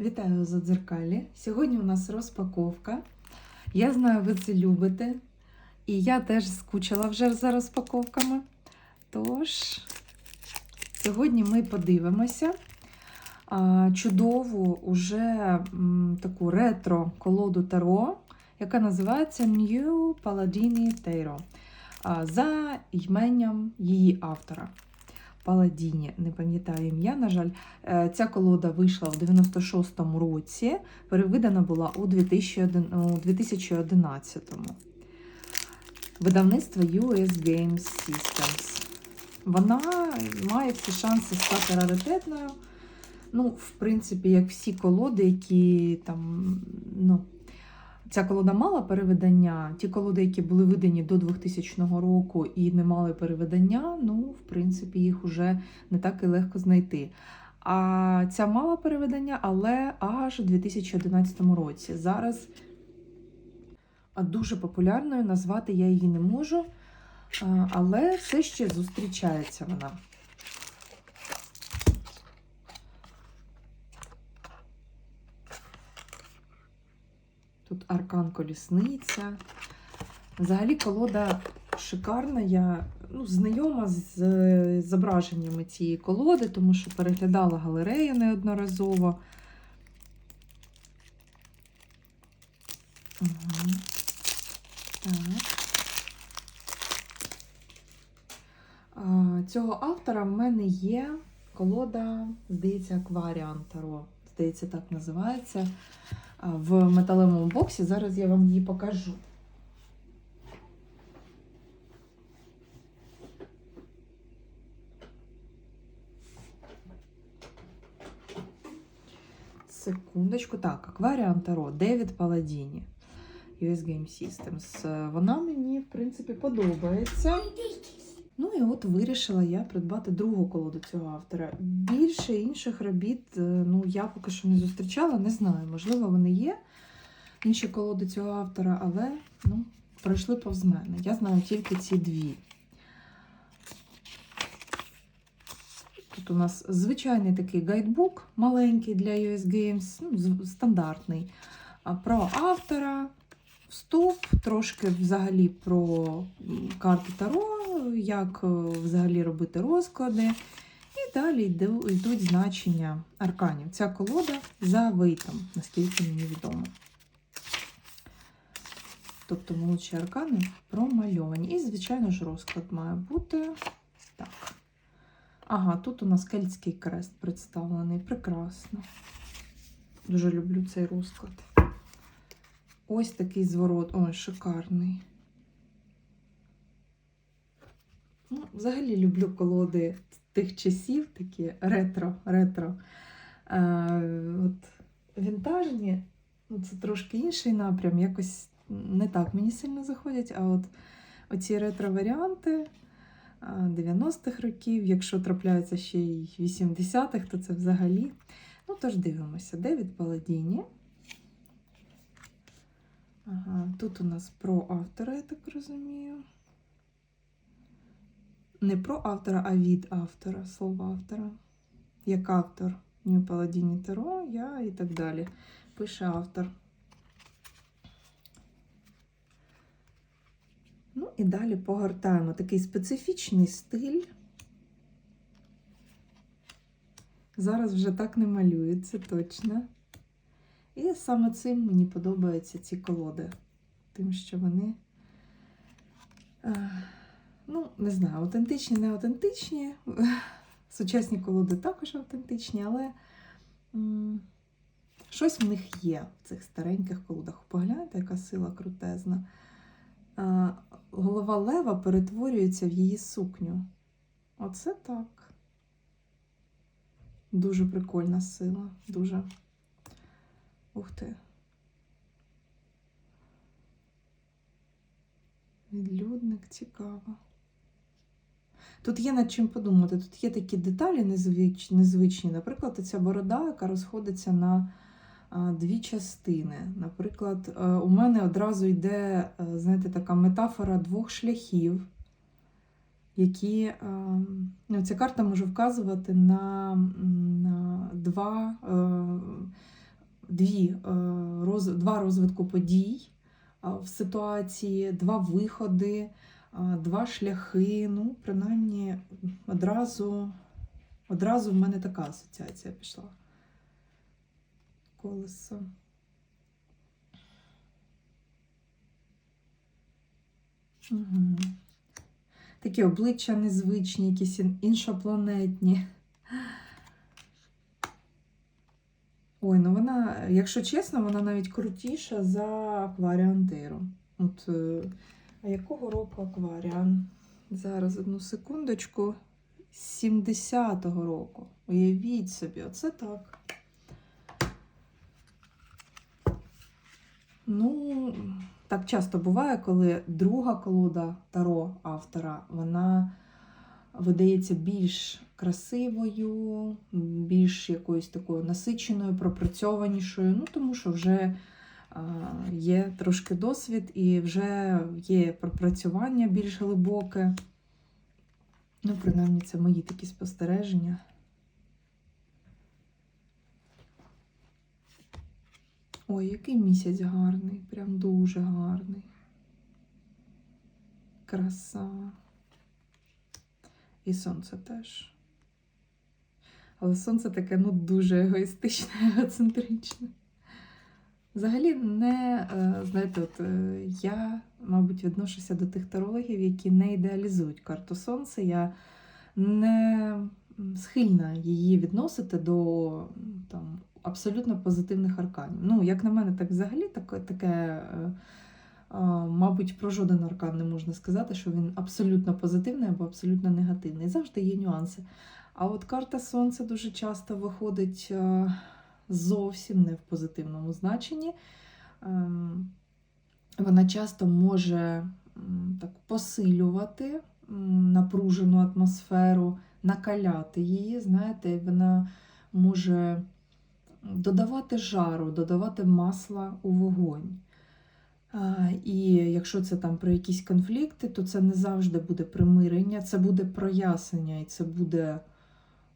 Вітаю за дзеркалі. Сьогодні у нас розпаковка. Я знаю, ви це любите. І я теж скучила вже за розпаковками. Тож, сьогодні ми подивимося чудову уже таку ретро колоду Таро, яка називається New Paladini Tarot за іменем її автора. Паладіні, не пам'ятаю ім'я, на жаль. Е, Ця колода вийшла у 96-му році, перевидана була у 2011-му. Видавництво US Games Systems. Вона має всі шанси стати раритетною. Ну, в принципі, як всі колоди, які там, ну, Ця колода мала перевидання. Ті колоди, які були видані до 2000 року і не мали перевидання, ну, в принципі, їх уже не так і легко знайти. А ця мала перевидання, але аж у 2011 році. Зараз дуже популярною назвати я її не можу, але все ще зустрічається вона. Тут аркан колісниця. Взагалі колода шикарна. Я ну, знайома з зображеннями цієї колоди, тому що переглядала галерею неодноразово. Угу. Цього автора в мене є колода, здається, Акваріан Таро. Здається, так називається в металевому боксі. Зараз я вам її покажу. Секундочку. Так, Акваріан Таро, Девід Паладіні. US Game Systems. Е, Вона мені, в принципі, подобається. Ну і от вирішила я придбати другу колоду цього автора. Більше інших робіт е, ну, я поки що не зустрічала, не знаю. Можливо, вони є. Інші колоди цього автора, але ну, пройшли повз мене. Я знаю тільки ці дві. Тут у нас звичайний такий гайдбук, маленький для US Games, ну, стандартний. Про автора, вступ, трошки взагалі про карти Таро, як е, взагалі робити розклади. І далі йдуть значення арканів. Ця колода за вейтом, наскільки мені відомо. Тобто молодші аркани промальовані. І, звичайно ж, розклад має бути так. Ага, тут у нас кельтський крест представлений. Прекрасно. Дуже люблю цей розклад. Ось такий зворот. Ой, шикарний. Ну, взагалі люблю колоди тих часів, такі ретро, ретро. Е, от, вінтажні, ну, це трошки інший напрям, якось не так мені сильно заходять, а от оці ретро-варіанти 90-х років, якщо трапляються ще й 80-х, то це взагалі. Ну, тож дивимося. Девід Паладіні. Ага, тут у нас про автора, я так розумію. Не про автора, а від автора, слово автора. Як автор Нью Паладіні Таро, я і так далі. Пише автор. Ну і далі погортаємо такий специфічний стиль. Зараз вже так не малюється точно. І саме цим мені подобаються ці колоди. Тим, що вони, е, ну, не знаю, автентичні, не автентичні. Сучасні колоди також автентичні, але щось в них є в цих стареньких колодах. Погляньте, яка сила крутезна. Е, голова лева перетворюється в її сукню. Оце так. Дуже прикольна сила. Дуже. Ух ти. Відлюдник цікаво. Тут є над чим подумати. Тут є такі деталі незвич, незвичні. Наприклад, ця борода, яка розходиться на дві частини. Наприклад, е, у мене одразу йде, е, знаєте, така метафора двох шляхів, які е, ну, ця карта може вказувати на, на два. Е, дві, е, роз, два розвитку подій в ситуації, два виходи, два шляхи. Ну, принаймні, одразу, одразу в мене така асоціація пішла. Колесо. Угу. Такі обличчя незвичні, якісь іншопланетні. Ой, ну вона, якщо чесно, вона навіть крутіша за Акваріантиру. От, е, а якого року Акваріан? Зараз одну секундочку. З 70-го року. Уявіть собі, оце так. Ну, так часто буває, коли друга колода Таро автора, вона видається більш красивою, більш якоюсь такою насиченою, пропрацьованішою. Ну, тому що вже є трошки досвід і вже є пропрацювання більш глибоке. Ну, принаймні, це мої такі спостереження. Ой, який місяць гарний, прям дуже гарний. Краса. І сонце теж. Але сонце таке ну, дуже егоїстичне, егоцентричне. Взагалі, не, е, знаєте, от е, я, мабуть, відношуся до тих тарологів, які не ідеалізують карту сонця. Я не схильна її відносити до там, абсолютно позитивних арканів. Ну, як на мене, так взагалі таке, таке е, мабуть, про жоден аркан не можна сказати, що він абсолютно позитивний або абсолютно негативний. Завжди є нюанси. А от карта Сонця дуже часто виходить е, зовсім не в позитивному значенні. Ем, Вона часто може так посилювати напружену атмосферу, накаляти її. Знаєте, вона може додавати жару, додавати масла у вогонь. І якщо це там про якісь конфлікти, то це не завжди буде примирення, це буде прояснення, і це буде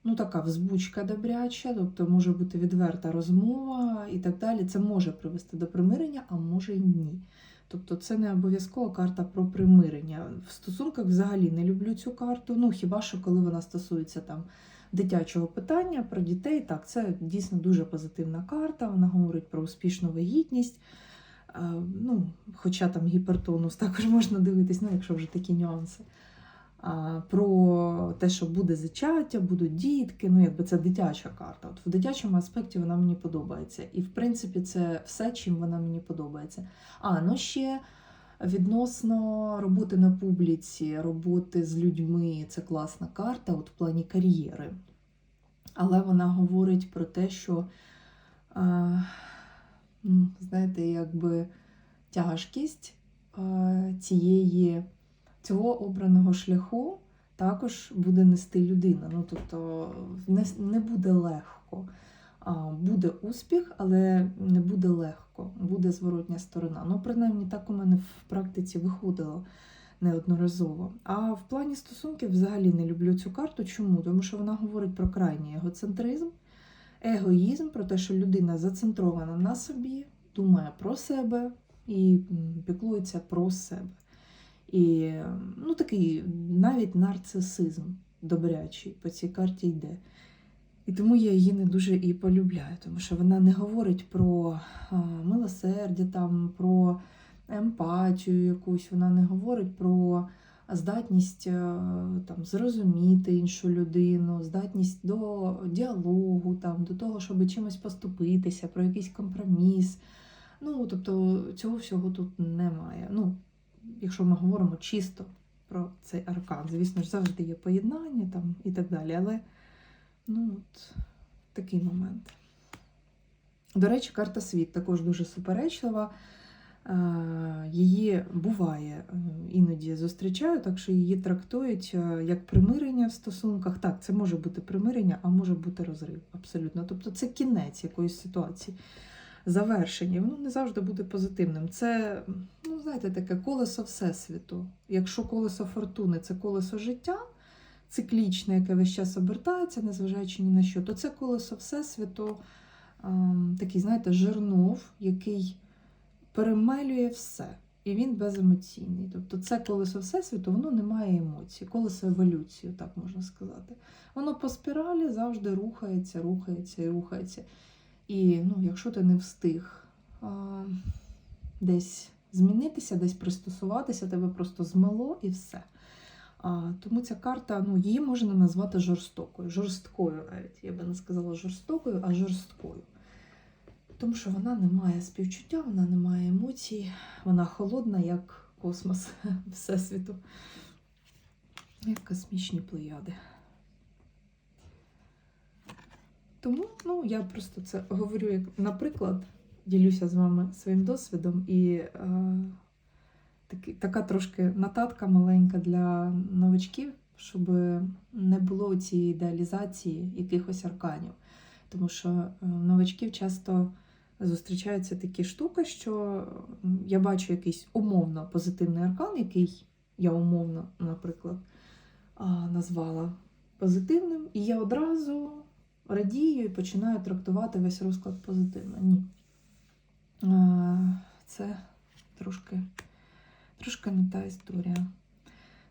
ну, така взбучка добряча, тобто може бути відверта розмова і так далі. Це може привести до примирення, а може й ні. Тобто це не обов'язково карта про примирення. В стосунках взагалі не люблю цю карту. Ну хіба що коли вона стосується там дитячого питання про дітей, так, це дійсно дуже позитивна карта. Вона говорить про успішну вагітність. Е, Ну, хоча там гіпертонус також можна дивитись, ну, якщо вже такі нюанси. Про те, що буде зачаття, будуть дітки, ну якби це дитяча карта. От В дитячому аспекті вона мені подобається. І в принципі це все, чим вона мені подобається. А, ну ще відносно роботи на публіці, роботи з людьми, це класна карта от в плані кар'єри. Але вона говорить про те, що, а, ну, знаєте, якби тяжкість цієї цього обраного шляху також буде нести людина. Ну, тобто не, не буде легко. Буде успіх, але не буде легко, буде зворотня сторона. Ну, принаймні, так у мене в практиці виходило неодноразово. А в плані стосунків взагалі не люблю цю карту. Чому? Тому що вона говорить про крайній егоцентризм, егоїзм, про те, що людина зацентрована на собі, думає про себе і піклується про себе. І ну, такий навіть нарцисизм добрячий по цій карті йде. І тому я її не дуже і полюбляю, тому що вона не говорить про милосердя, там, про емпатію якусь, вона не говорить про здатність е, там, зрозуміти іншу людину, здатність до діалогу, там, до того, щоб чимось поступитися, про якийсь компроміс. Ну, тобто цього всього тут немає. Ну, якщо ми говоримо чисто про цей аркан. Звісно ж, завжди є поєднання там і так далі. Але ну, от, такий момент. До речі, карта світ також дуже суперечлива. Е, Її буває е, іноді зустрічаю, так що її трактують е, як примирення в стосунках. Так, це може бути примирення, а може бути розрив. Абсолютно. Тобто це кінець якоїсь ситуації завершення, воно не завжди буде позитивним. Це, ну, знаєте, таке колесо Всесвіту. Якщо колесо фортуни це колесо життя, циклічне, яке весь час обертається, незважаючи ні на що, то це колесо Всесвіту ем, такий, знаєте, жернов, який перемелює все. І він беземоційний. Тобто це колесо Всесвіту, воно не має емоцій, колесо еволюції, так можна сказати. Воно по спіралі завжди рухається, рухається і рухається. І ну, якщо ти не встиг а, десь змінитися, десь пристосуватися, тебе просто змело і все. А, тому ця карта, ну, її можна назвати жорстокою. Жорсткою навіть. Я би не сказала жорстокою, а жорсткою. Тому що вона не має співчуття, вона не має емоцій, вона холодна, як космос Всесвіту, як космічні плеяди. Тому ну, я просто це говорю як наприклад, ділюся з вами своїм досвідом і е, таки, така трошки нотатка маленька для новачків, щоб не було цієї ідеалізації якихось арканів. Тому що е, новачків часто зустрічаються такі штуки, що я бачу якийсь умовно позитивний аркан, який я умовно, наприклад, назвала позитивним, і я одразу радію і починаю трактувати весь розклад позитивно. Ні. Це трошки, трошки не та історія.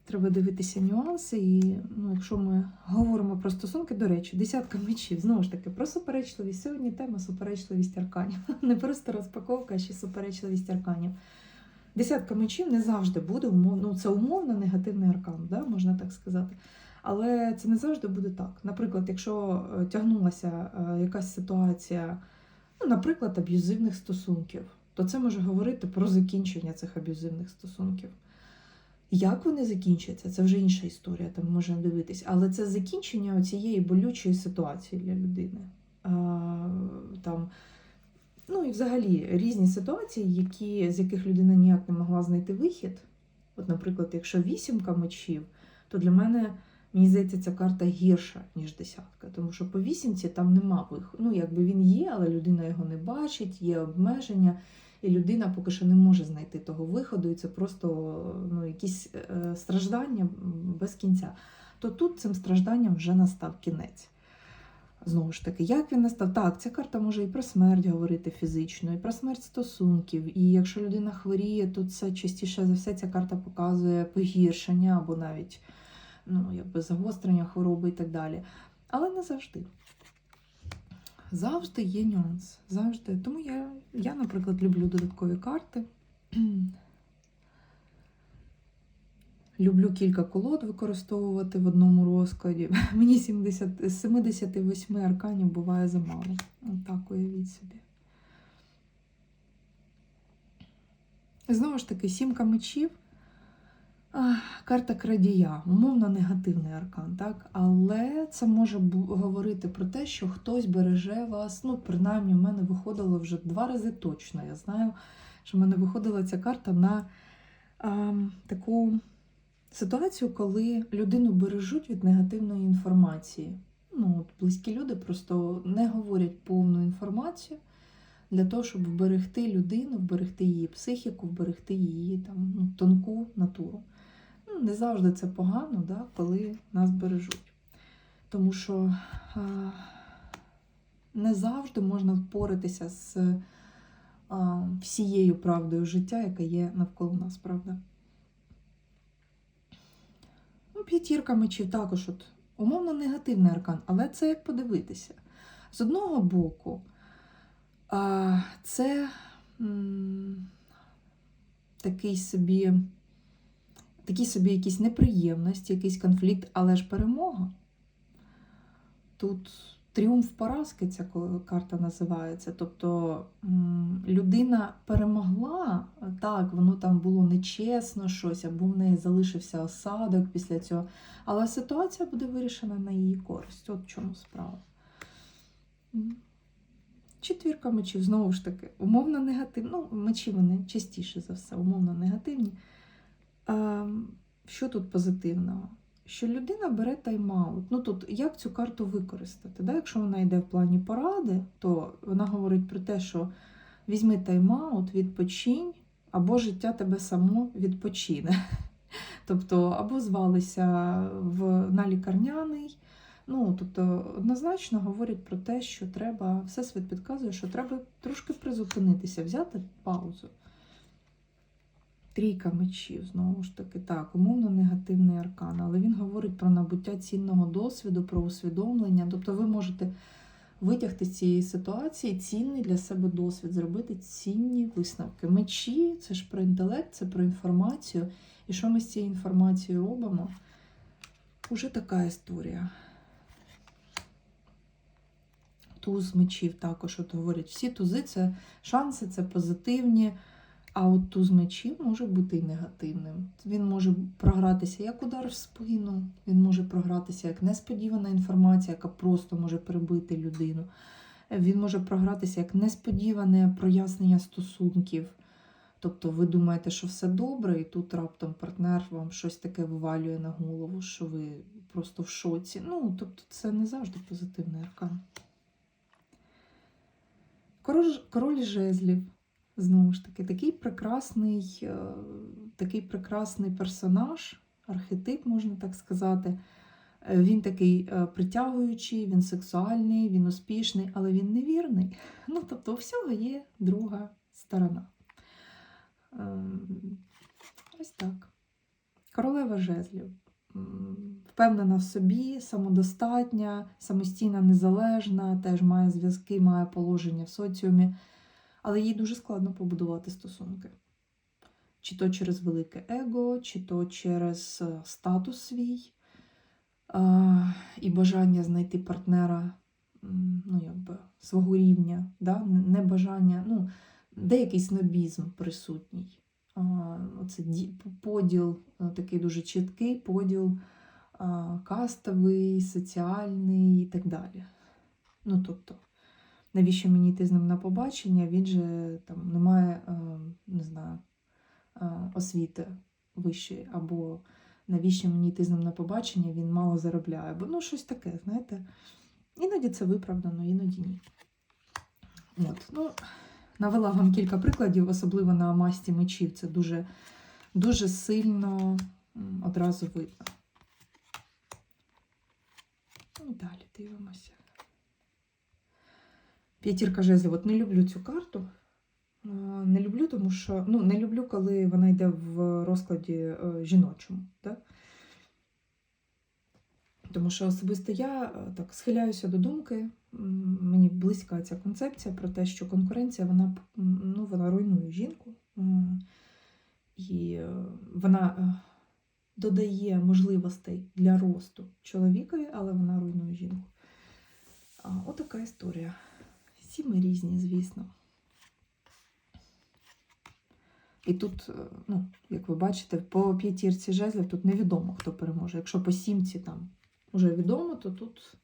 Треба дивитися нюанси, і ну, якщо ми говоримо про стосунки, до речі, десятка мечів, знову ж таки, про суперечливість. Сьогодні тема суперечливість арканів. Не просто розпаковка, а ще суперечливість арканів. Десятка мечів не завжди буде умовно, ну це умовно негативний аркан, да, можна так сказати. Але це не завжди буде так. Наприклад, якщо е, тягнулася е, якась ситуація, ну, наприклад, аб'юзивних стосунків, то це може говорити про закінчення цих аб'юзивних стосунків. Як вони закінчаться, це вже інша історія, там можна дивитись. Але це закінчення цієї болючої ситуації для людини. А, там, ну і взагалі різні ситуації, які, з яких людина ніяк не могла знайти вихід. От, наприклад, якщо вісімка мечів, то для мене, мені здається, ця карта гірша, ніж десятка. Тому що по вісімці там нема виходу. Ну, якби він є, але людина його не бачить, є обмеження. І людина поки що не може знайти того виходу, і це просто ну, якісь е, страждання без кінця. То тут цим стражданням вже настав кінець. Знову ж таки, як він настав? Так, ця карта може і про смерть говорити фізично, і про смерть стосунків. І якщо людина хворіє, то це частіше за все ця карта показує погіршення або навіть ну, якби загострення хвороби і так далі. Але не завжди. Завжди є нюанс. Завжди. Тому я, я, наприклад, люблю додаткові карти. Люблю кілька колод використовувати в одному розкладі. Мені 70, з 78 арканів буває замало. Отак уявіть собі. Знову ж таки, сімка мечів. Карта крадія, умовно негативний аркан, так? але це може говорити про те, що хтось береже вас. Ну, принаймні, в мене виходило вже два рази точно. Я знаю, що в мене виходила ця карта на а, таку ситуацію, коли людину бережуть від негативної інформації. Ну, от близькі люди просто не говорять повну інформацію для того, щоб вберегти людину, вберегти її психіку, вберегти її там, ну, тонку натуру. Ну, не завжди це погано, да, коли нас бережуть. Тому що а, не завжди можна впоратися з а, всією правдою життя, яка є навколо нас, правда. Ну, п'ятірка мечів також от, умовно негативний аркан, але це як подивитися. З одного боку, а, це м, такий собі такі собі якісь неприємності, якийсь конфлікт, але ж перемога. Тут тріумф поразки ця карта називається. Тобто людина перемогла, так, воно там було нечесно щось, або в неї залишився осадок після цього. Але ситуація буде вирішена на її користь. От в чому справа. Четвірка мечів, знову ж таки, умовно негативні. Ну, мечі вони частіше за все, умовно негативні. А, що тут позитивного? Що людина бере тайм-аут. Ну тут як цю карту використати? Да? Якщо вона йде в плані поради, то вона говорить про те, що візьми тайм-аут, відпочинь, або життя тебе само відпочине. Тобто, або звалися в, на лікарняний, Ну, тобто, однозначно говорять про те, що треба, всесвіт підказує, що треба трошки призупинитися, взяти паузу. Трійка мечів, знову ж таки, так, умовно негативний аркан, але він говорить про набуття цінного досвіду, про усвідомлення. Тобто ви можете витягти з цієї ситуації цінний для себе досвід, зробити цінні висновки. Мечі це ж про інтелект, це про інформацію. І що ми з цією інформацією робимо? Уже така історія. Туз мечів також от говорять. Всі тузи це шанси, це позитивні. А от туз мечів може бути і негативним. Він може програтися як удар в спину, він може програтися як несподівана інформація, яка просто може прибити людину. Він може програтися як несподіване прояснення стосунків. Тобто ви думаєте, що все добре, і тут раптом партнер вам щось таке вивалює на голову, що ви просто в шоці. Ну, тобто, це не завжди позитивний аркан. Король, король жезлів. Знову ж таки, такий прекрасний, е, такий прекрасний персонаж, архетип, можна так сказати. Е, Він такий е, притягуючий, він сексуальний, він успішний, але він невірний. Ну, тобто, у всього є друга сторона. Ось так. Королева жезлів. Впевнена в собі, самодостатня, самостійна, незалежна, теж має зв'язки, має положення в соціумі, але їй дуже складно побудувати стосунки. Чи то через велике его, чи то через е, статус свій і бажання знайти партнера ну, якби, свого рівня, да? не бажання, ну, деякий снобізм присутній. Оце ді- поділ, е, такий дуже чіткий поділ кастовий, соціальний і так далі. Ну, тобто, навіщо мені йти з ним на побачення? Він же там не має, е, не знаю, е, освіти вищої, або навіщо мені йти з ним на побачення, він мало заробляє, або ну, щось таке, знаєте. Іноді це виправдано, іноді ні. От, ну, навела вам кілька прикладів, особливо на масті мечів. Це дуже, дуже сильно одразу видно. Ну, далі дивимося. П'ятірка жезлів. От не люблю цю карту. Не люблю, тому що ну, не люблю, коли вона йде в розкладі е, жіночому. Так? Тому що особисто я е, так схиляюся до думки, мені близька ця концепція про те, що конкуренція вона, ну, вона руйнує жінку. І е, вона е, додає можливостей для росту чоловікові, але вона руйнує жінку. Отака історія. Всі ми різні, звісно. І тут, е, ну, як ви бачите, по п'ятірці жезлів тут невідомо, хто переможе. Якщо по сімці там вже відомо, то тут,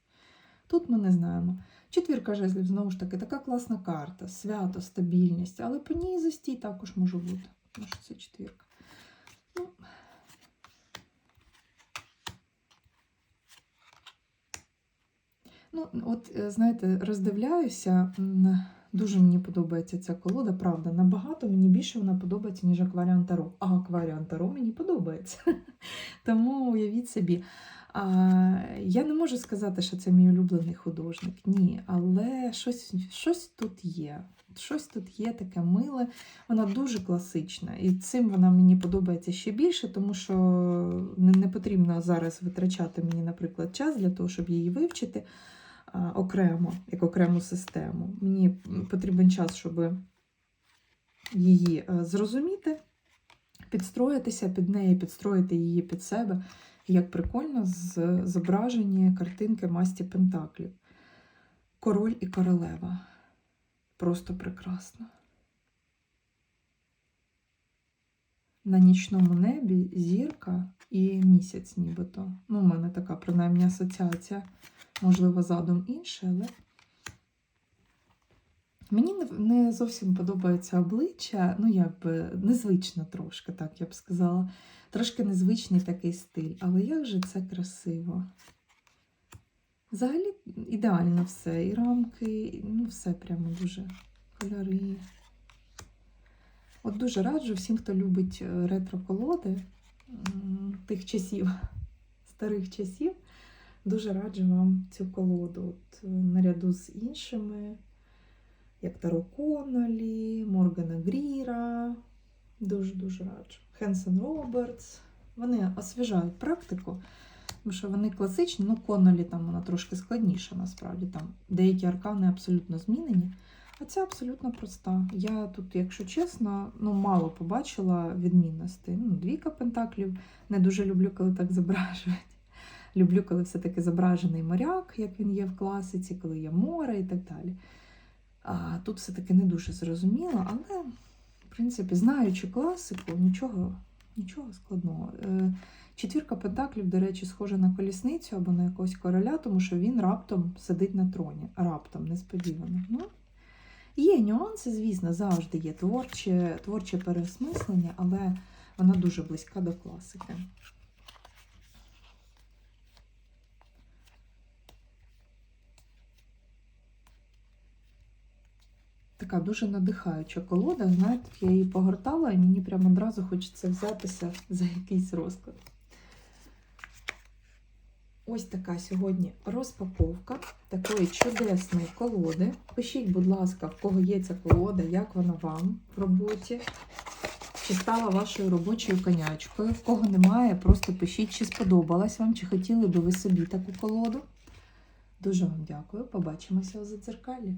тут ми не знаємо. Четвірка жезлів, знову ж таки, така класна карта, свято, стабільність, але по ній застій також може бути. Тому що це четвірка. Ну, Ну, от е, знаєте, роздивляюся. Дуже мені подобається ця колода, правда. Набагато мені більше вона подобається, ніж акваріан Таро. А акваріан Таро мені подобається. Тому уявіть собі. А, я не можу сказати, що це мій улюблений художник. Ні, але щось, щось тут є. Щось тут є таке миле. Вона дуже класична. І цим вона мені подобається ще більше, тому що не, не потрібно зараз витрачати мені, наприклад, час для того, щоб її вивчити окремо, як окрему систему. Мені потрібен час, щоб її е, зрозуміти, підстроїтися під неї, підстроїти її під себе. Як прикольно з- зображені картинки масті Пентаклів. Король і королева. Просто прекрасно. На нічному небі зірка і місяць нібито. Ну, у мене така принаймні асоціація. Можливо, задум інший, але мені не, зовсім подобається обличчя, ну, якби незвично трошки, так я б сказала. Трошки незвичний такий стиль, але як же це красиво. Взагалі ідеально все. І рамки, ну, все прямо дуже кольори. От дуже раджу всім, хто любить ретро-колоди тих часів, старих часів. Дуже раджу вам цю колоду. От, е, наряду з іншими, як Таро Коннолі, Моргана Гріра. Дуже-дуже раджу. Хенсон Робертс. Вони освіжають практику, тому що вони класичні, ну Коннолі там вона трошки складніша, насправді. Там деякі аркани абсолютно змінені. А ця абсолютно проста. Я тут, якщо чесно, ну мало побачила відмінностей. Ну, двійка пентаклів. Не дуже люблю, коли так зображують. Люблю, коли все-таки зображений моряк, як він є в класиці, коли є море і так далі. А тут все-таки не дуже зрозуміло, але, в принципі, знаючи класику, нічого, нічого складного. Е, Четвірка пентаклів, до речі, схожа на колісницю або на якогось короля, тому що він раптом сидить на троні. Раптом, несподівано. Ну, Є нюанси, звісно, завжди є творче, творче переосмислення, але вона дуже близька до класики. Така дуже надихаюча колода. Знаєте, я її погортала і мені прямо одразу хочеться взятися за якийсь розклад. Ось така сьогодні розпаковка такої чудесної колоди. Пишіть, будь ласка, в кого є ця колода, як вона вам в роботі, чи стала вашою робочою конячкою. В кого немає, просто пишіть, чи сподобалась вам, чи хотіли би ви собі таку колоду. Дуже вам дякую. Побачимося у задзеркалі.